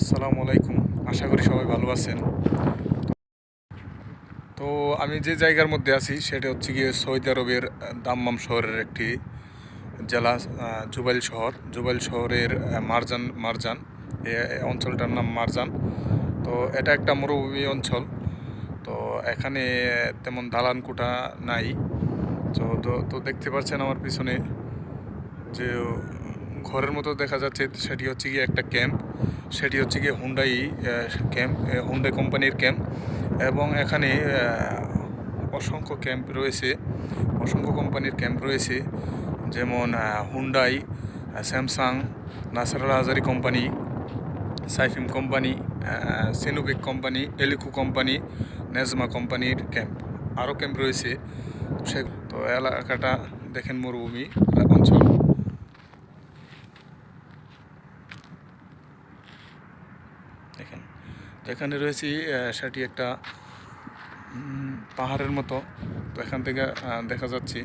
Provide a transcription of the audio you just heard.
আসসালামু আলাইকুম। আশা করি সবাই ভালো আছেন। তো আমি যে জায়গার মধ্যে আছি, সেটা হচ্ছে গিয়ে সৌদি আরবের দাম্মাম শহরের একটি জেলা জুবাইল শহর। জুবাইল শহরের মারজান মারজান। এই অঞ্চলটার নাম মারজান। তো এটা একটা মরুভূমি অঞ্চল। তো এখানে তেমন দালান কোঠা নাই। তো তো দেখতে পাচ্ছেন আমার পিছনে যে, ঘরের মতো দেখা যাচ্ছে, সেটি হচ্ছে গিয়ে একটা ক্যাম্প। সেটি হচ্ছে গিয়ে হুন্ডাই ক্যাম্প হুন্ডাই কোম্পানির ক্যাম্প এবং এখানে অসংখ্য ক্যাম্প রয়েছে, অসংখ্য কোম্পানির ক্যাম্প রয়েছে, যেমন হুন্ডাই স্যামসাং নাসারাল হাজারি কোম্পানি সাইফিম কোম্পানি সেনুবিক কোম্পানি এলিকু কোম্পানি নেজমা কোম্পানির ক্যাম্প আরও ক্যাম্প রয়েছে। সে তো এলাকাটা দেখেন মরুভূমি, অঞ্চল। দেখেন। এখানে রয়েছি সেটি একটা পাহাড়ের মতো। তো এখান থেকে দেখা যাচ্ছে